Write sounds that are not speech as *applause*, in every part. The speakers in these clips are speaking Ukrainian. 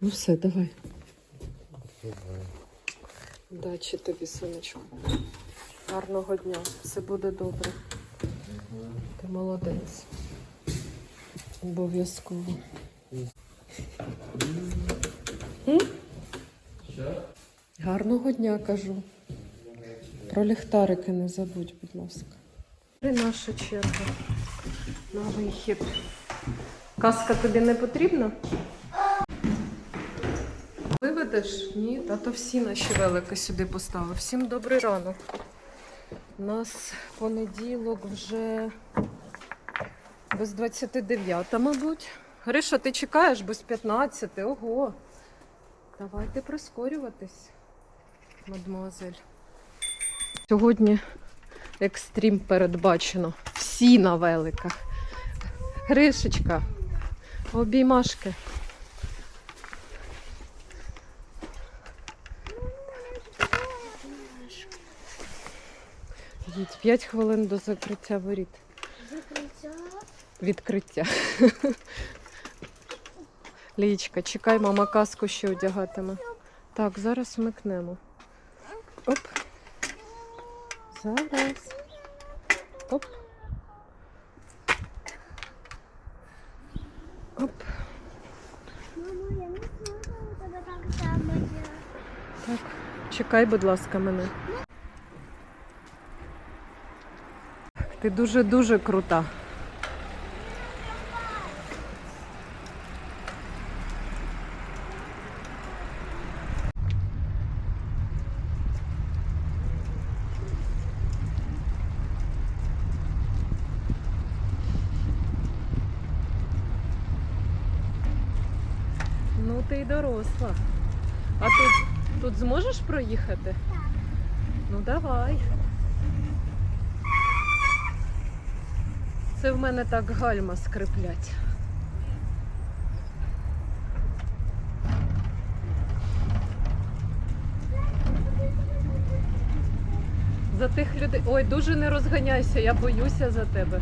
Ну все, давай. Удачі тобі, сонечко. Гарного дня. Все буде добре. Ти молодець. Обов'язково. Гарного дня кажу. Про ліхтарики не забудь, будь ласка. І наша черга на вихід. Каска тобі не потрібна? Виведеш? Ні, тато всі наші велики сюди поставив. Всім добрий ранок. У нас понеділок вже без 29, мабуть. Гриша, ти чекаєш без 15. Ого. Давайте прискорюватись, мадмуазель. Сьогодні екстрім передбачено. Всі на великах. Гришечка, обіймашки. Їдь 5 хвилин до закриття воріт. Закриття. Відкриття. Лічка, чекай, мама каску ще одягатиме. Так, зараз вмикнемо. Оп. Зараз. Оп. Оп. Мамо, я не знала, у тебе так само. Так. Чекай, будь ласка, мене. Ти дуже-дуже крута. Ну, ти й доросла. А тут, тут зможеш проїхати? Так. Ну давай. Це в мене так гальма скриплять. За тих людей. Ой, дуже не розганяйся, я боюся за тебе.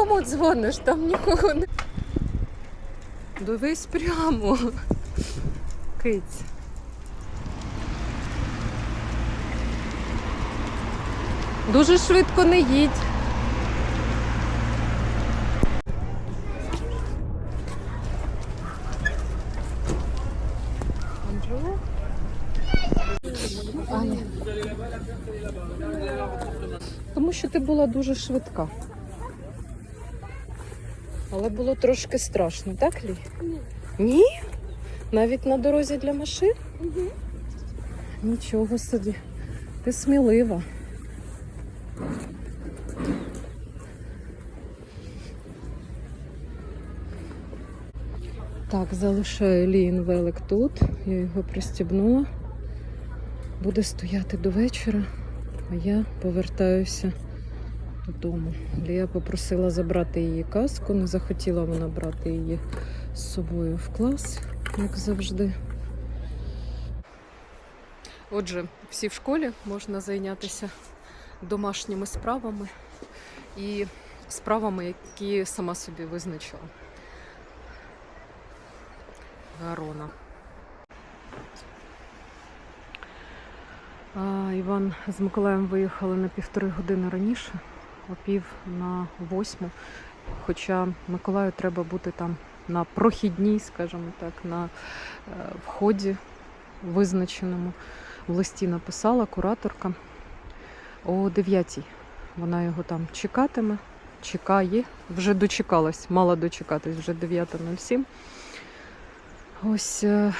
Кому дзвониш? Там нікого не. Дивись прямо. Киць. Дуже швидко не їдь. Тому що ти була дуже швидка. Але було трошки страшно, так, Лі? Ні. Ні? Навіть на дорозі для машин? Угу. Нічого собі. Ти смілива. Так, залишаю Ліїн велик тут. Я його пристібнула. Буде стояти до вечора, а я повертаюся додому. Лія попросила забрати її каску, не захотіла вона брати її з собою в клас, як завжди. Отже, всі в школі можна зайнятися домашніми справами і справами, які сама собі визначила. Гарона. Іван з Миколаєм виїхали на півтори години раніше, о пів на восьму. Хоча Миколаю треба бути там на прохідній, скажімо так, на е, вході визначеному. В листі написала кураторка о 9 Вона його там чекатиме, чекає, вже дочекалась, мала дочекатись, вже 9.07. Ось е,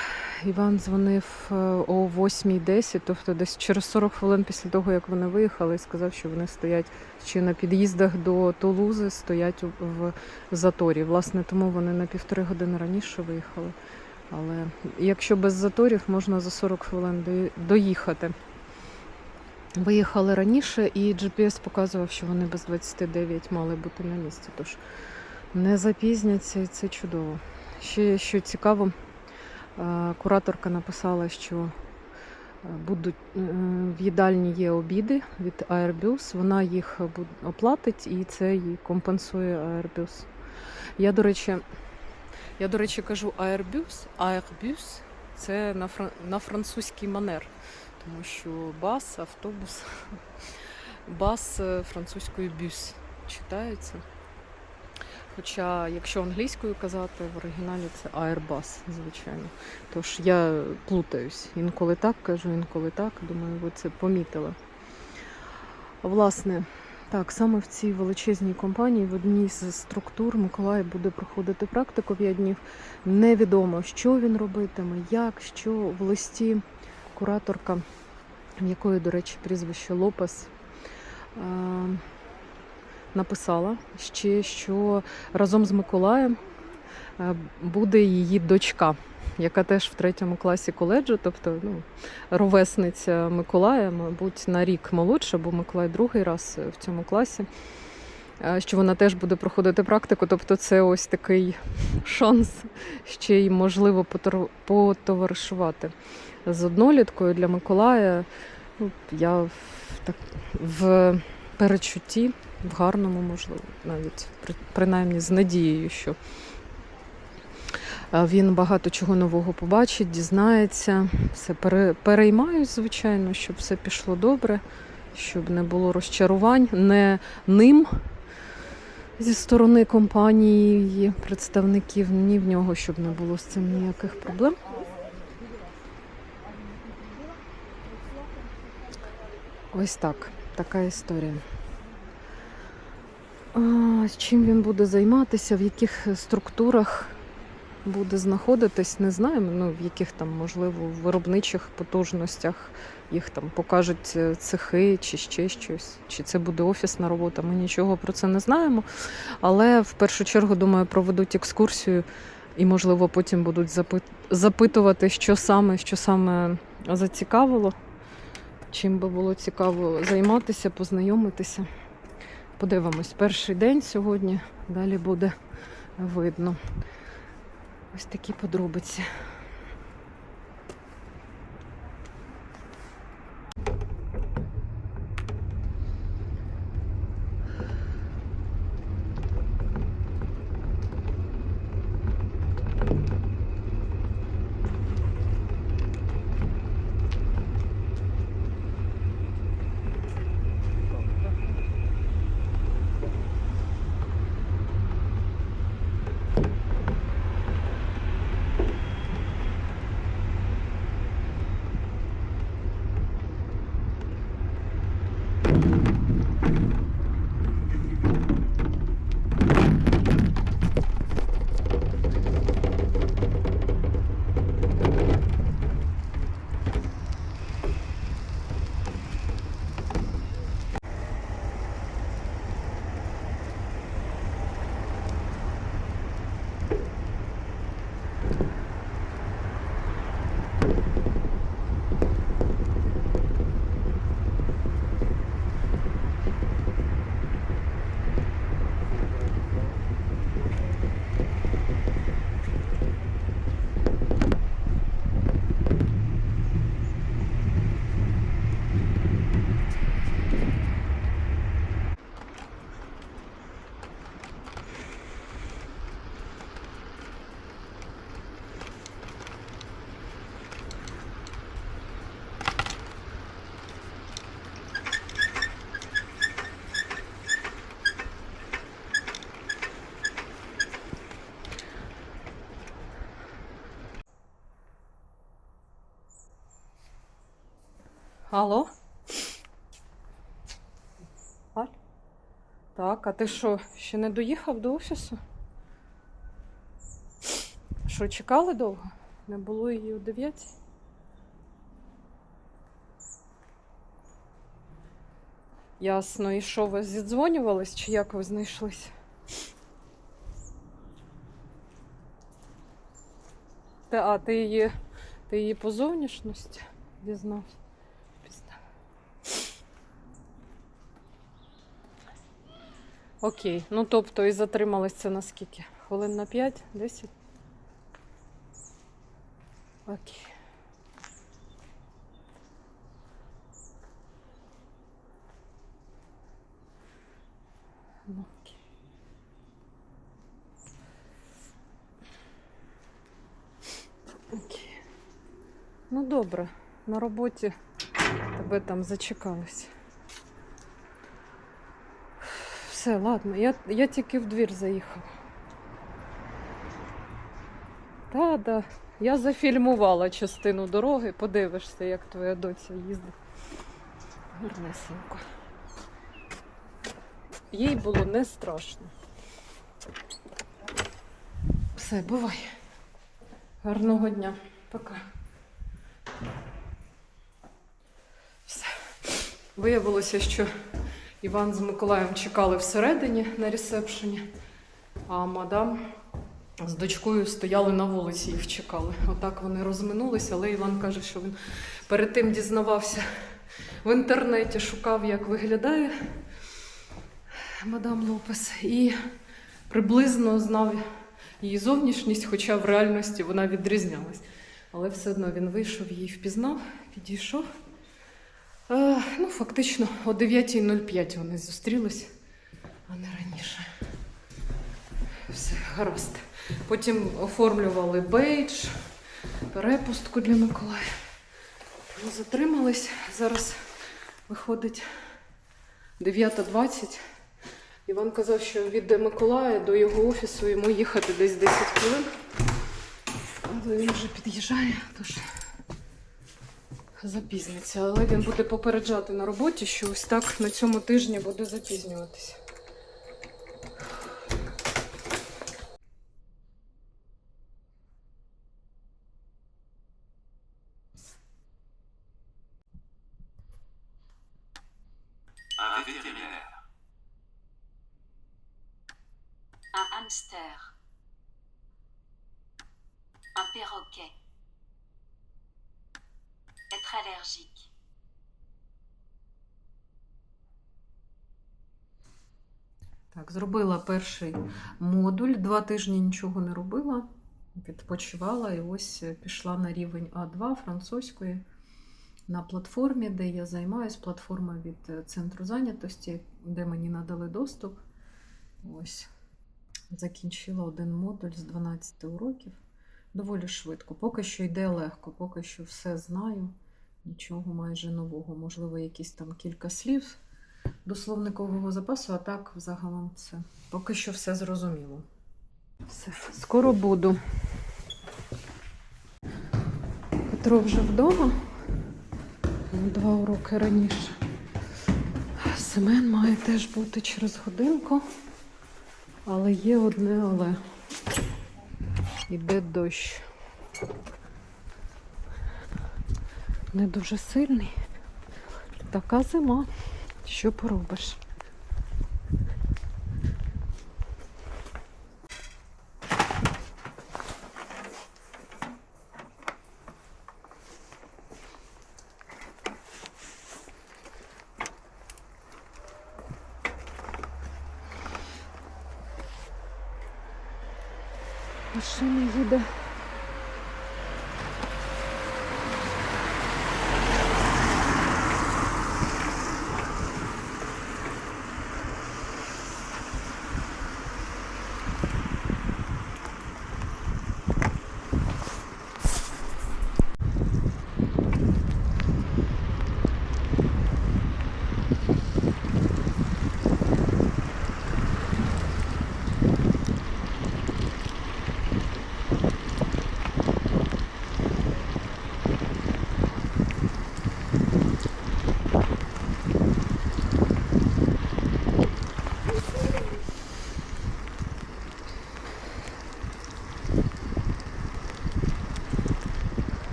Іван дзвонив е, о 8.10, тобто десь через 40 хвилин після того, як вони виїхали, і сказав, що вони стоять ще на під'їздах до Тулузи, стоять в заторі. Власне, тому вони на півтори години раніше виїхали. Але якщо без заторів, можна за 40 хвилин доїхати. Виїхали раніше, і GPS показував, що вони без 29 мали бути на місці. Тож не запізняться, і це чудово. Ще що цікаво, кураторка написала, що е, будуть е, в їдальні є обіди від Airbus. Вона їх оплатить і це їй компенсує Airbus. Я, до речі, я, до речі, кажу Airbus, Airbus це на, фран... на французький манер, тому що бас, автобус, *laughs* бас е, французькою бюс читається. Хоча, якщо англійською казати, в оригіналі це Airbus, звичайно. Тож я плутаюсь. Інколи так кажу, інколи так. Думаю, ви це помітили. Власне, так, саме в цій величезній компанії, в одній з структур Миколай буде проходити практику 5 днів. Невідомо, що він робитиме, як, що в листі кураторка, в якої, до речі, прізвище Лопес. Е, написала ще, що разом з Миколаєм е, буде її дочка, яка теж в третьому класі коледжу, тобто ну, ровесниця Миколая, мабуть, на рік молодша, бо Миколай другий раз в цьому класі. е, Що вона теж буде проходити практику, тобто це ось такий шанс ще й можливо потоваришувати з одноліткою для Миколая. Ну, я так, в перечутті в гарному, можливо, навіть при- принаймні з надією, що е, він багато чого нового побачить, дізнається. Все пере, переймаюсь, звичайно, щоб все пішло добре, щоб не було розчарувань не ним зі сторони компанії, її представників, ні в нього, щоб не було з цим ніяких проблем. Ось так, така історія. З чим він буде займатися, в яких структурах буде знаходитись, не знаємо. Ну, в яких там, можливо, виробничих потужностях їх там покажуть е, цехи чи ще щось. Чи це буде офісна робота, ми нічого про це не знаємо. Але в першу чергу, думаю, проведуть екскурсію і, можливо, потім будуть запитувати, що саме, що саме зацікавило. Чим би було цікаво займатися, познайомитися. Подивимось, перший день сьогодні, далі буде видно. Ось такі подробиці. Алло? Так, а ти що, ще не доїхав до офісу? Що, чекали довго? Не було її о 9? Ясно. І що, ви зідзвонювались чи як ви знайшлись? Та, а, ти її, ти її по зовнішності дізнався? Окей, ну тобто і затрималась це на скільки? Хвилин на 5, 10? Окей. Ну, окей. Окей. Ну добре, на роботі тебе там зачекалось. Все, ладно, я, я тільки в двір заїхала. Та, да. Я зафільмувала частину дороги, подивишся, як твоя доця їздить. Гарнесенько. Їй було не страшно. Все, бувай. Гарного дня. Пока. Все. Виявилося, що Іван з Миколаєм чекали всередині на ресепшені, а мадам з дочкою стояли на вулиці, їх чекали. Отак вони розминулися, але Іван каже, що він перед тим дізнавався в інтернеті, шукав, як виглядає мадам Лопес, і приблизно знав її зовнішність, хоча в реальності вона відрізнялась. Але все одно він вийшов, її впізнав, підійшов. Е, ну, фактично, о 9.05 вони зустрілись, а не раніше. Все, гаразд. Потім оформлювали бейдж, перепустку для Миколая. Ми затримались. Зараз виходить 9.20. Іван казав, що від Миколая до його офісу йому їхати десь 10 хвилин. Але він вже під'їжджає, тож запізниться. Але він буде попереджати на роботі, що ось так на цьому тижні буде запізнюватися. Un. Hamster. Perroquet. Allergique. Так, зробила перший модуль, два тижні нічого не робила, відпочивала і ось пішла на рівень А2 французької на платформі, де я займаюсь, платформа від е, центру зайнятості, де мені надали доступ. Ось закінчила один модуль з 12 уроків. Доволі швидко. Поки що йде легко, поки що все знаю, нічого майже нового. Можливо, якісь там кілька слів до словникового запасу, а так загалом все. Поки що все зрозуміло. Все, скоро буду. Петро вже вдома. Два уроки раніше. Семен має теж бути через годинку. Але є одне але. Іде дощ. Не дуже сильний. Така зима. Що поробиш? Машина їде.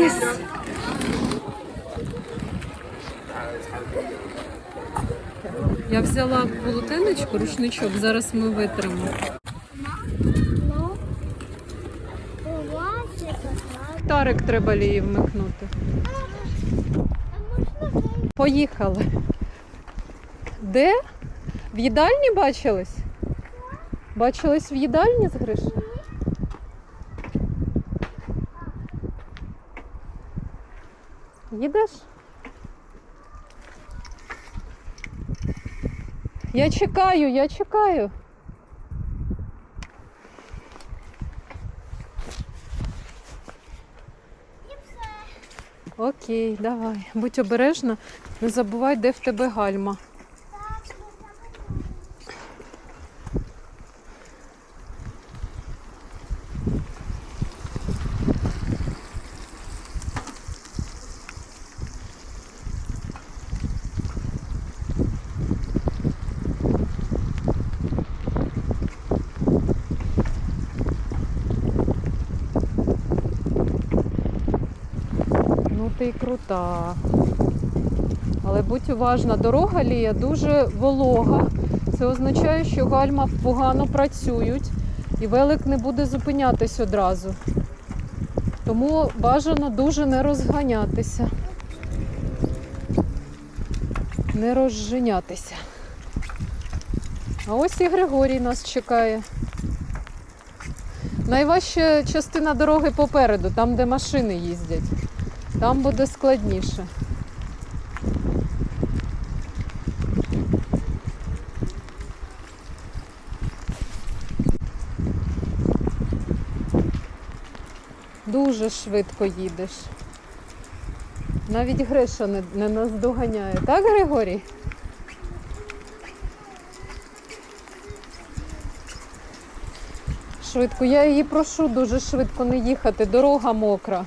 Yes. Я взяла полотенечко, рушничок, зараз ми витримо. Тарик треба лії вмикнути. Поїхали. Де? В їдальні бачились? Бачились в їдальні з Гришою? Їдеш? Я чекаю, я чекаю. Окей, давай. Будь обережна, не забувай, де в тебе гальма. Ну ти й крута. Але будь уважна, дорога лія дуже волога. Це означає, що гальма погано працюють і велик не буде зупинятись одразу. Тому бажано дуже не розганятися. Не розженятися. А ось і Григорій нас чекає. Найважча частина дороги попереду, там, де машини їздять. Там буде складніше. Дуже швидко їдеш. Навіть Гриша не, не наздоганяє, так, Григорій? Швидко. Я її прошу дуже швидко не їхати. Дорога мокра.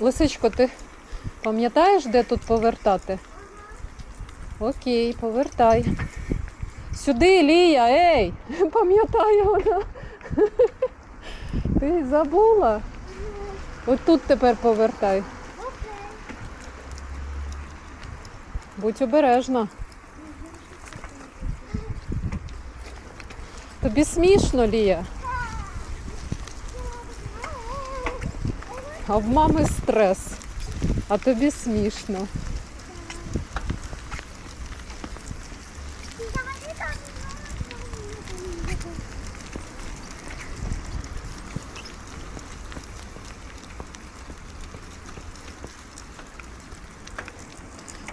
Лисичко, ти пам'ятаєш, де тут повертати? Окей, повертай. Сюди, Лія, ей! *laughs* Пам'ятає вона. *laughs* Ти забула? От тут тепер повертай. Будь обережна. Тобі смішно, Лія. А в мами стрес. А тобі смішно.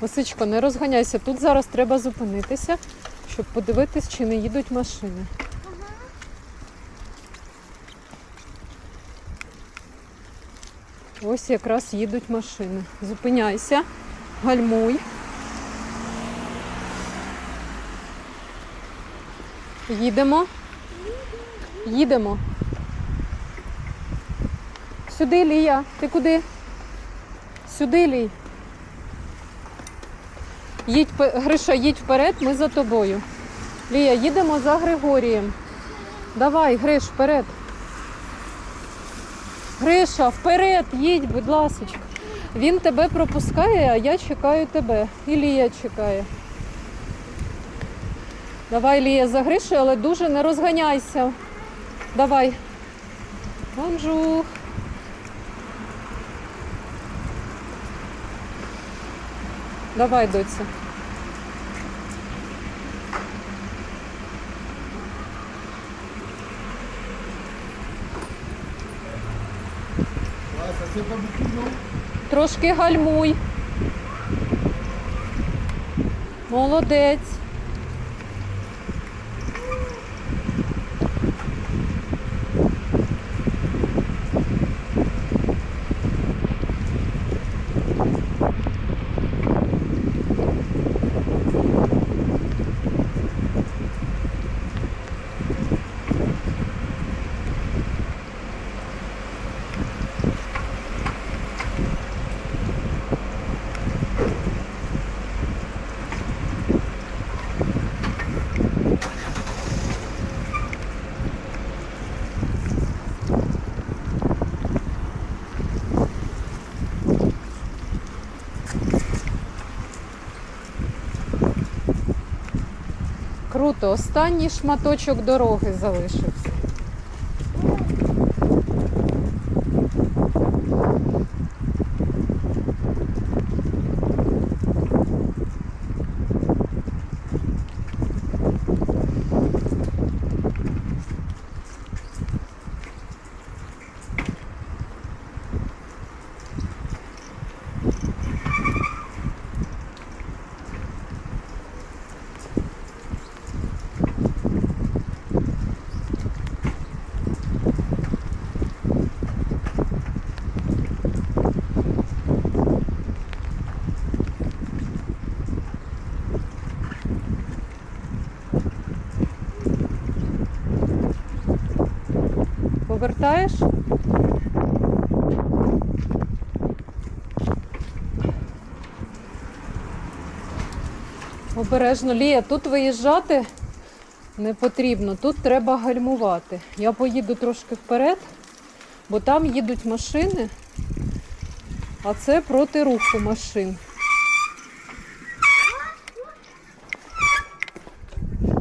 Лисичко, не розганяйся. Тут зараз треба зупинитися, щоб подивитись, чи не їдуть машини. Ось якраз їдуть машини. Зупиняйся, гальмуй. Їдемо. Їдемо. Сюди, Лія. Ти куди? Сюди, Лій. Їдь, Гриша, їдь вперед, ми за тобою. Лія, їдемо за Григорієм. Давай, Гриш, вперед. Гриша, вперед, їдь, будь ласка. Він тебе пропускає, а я чекаю тебе. І Лія чекає. Давай, Лія, за Гришею, але дуже не розганяйся. Давай. Бонжур. Давай, доця. Трошки гальмуй. Молодець. Круто, останній шматочок дороги залишився. Повертаєш? Обережно, Лія, тут виїжджати не потрібно, тут треба гальмувати. Я поїду трошки вперед, бо там їдуть машини, а це проти руху машин.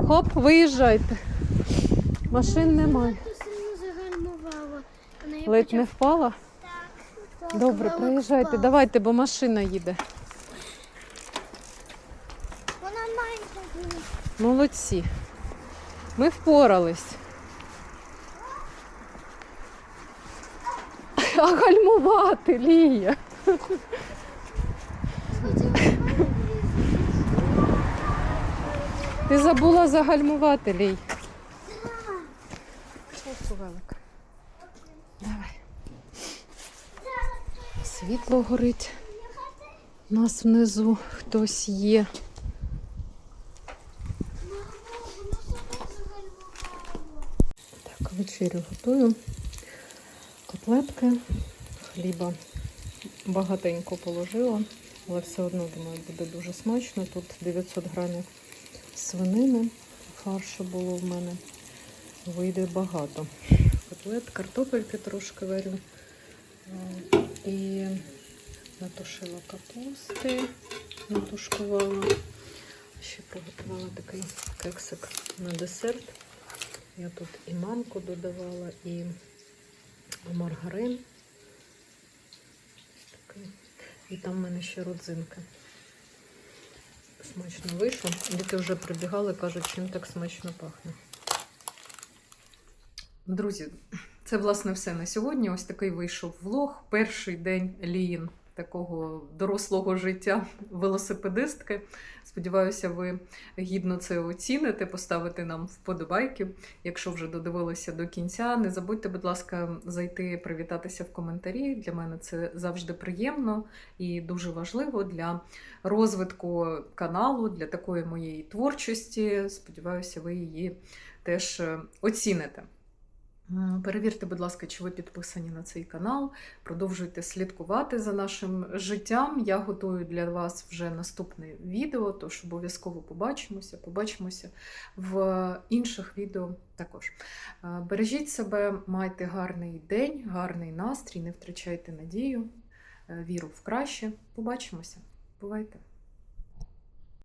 Хоп, виїжджайте. Машин немає. Я сильно загальмувала. Вона і Ледь не впала? Так, Добре, приїжджайте, давайте, бо машина їде. Вона маленька. була. Молодці. Ми впорались. А гальмувати, Лія. Ти забула загальмувати, Лій. Ось у велик. Давай. Світло горить. У нас внизу хтось є. Так, вечерю готую. Котлетки, хліба багатенько положила, але все одно, думаю, буде дуже смачно. Тут 900 грамів свинини, фаршу було в мене. Вийде багато. Котлет, картопельки трошки варю. І натушила капусти, натушкувала. Ще приготувала такий кексик на десерт. Я тут і манку додавала, і маргарин. І там в мене ще родзинки. Смачно вийшло. Діти вже прибігали, кажуть, чим так смачно пахне. Друзі, це власне все на сьогодні. Ось такий вийшов влог. Перший день Ліїн такого дорослого життя велосипедистки. Сподіваюся, ви гідно це оціните, поставите нам вподобайки. Якщо вже додивилися до кінця, не забудьте, будь ласка, зайти привітатися в коментарі. Для мене це завжди приємно і дуже важливо для розвитку каналу, для такої моєї творчості. Сподіваюся, ви її теж е, оціните. Перевірте, будь ласка, чи ви підписані на цей канал. Продовжуйте слідкувати за нашим життям. Я готую для вас вже наступне відео, тож обов'язково побачимося. Побачимося в інших відео також. Е, Бережіть себе, майте гарний день, гарний настрій, не втрачайте надію, е, віру в краще. Побачимося. Бувайте!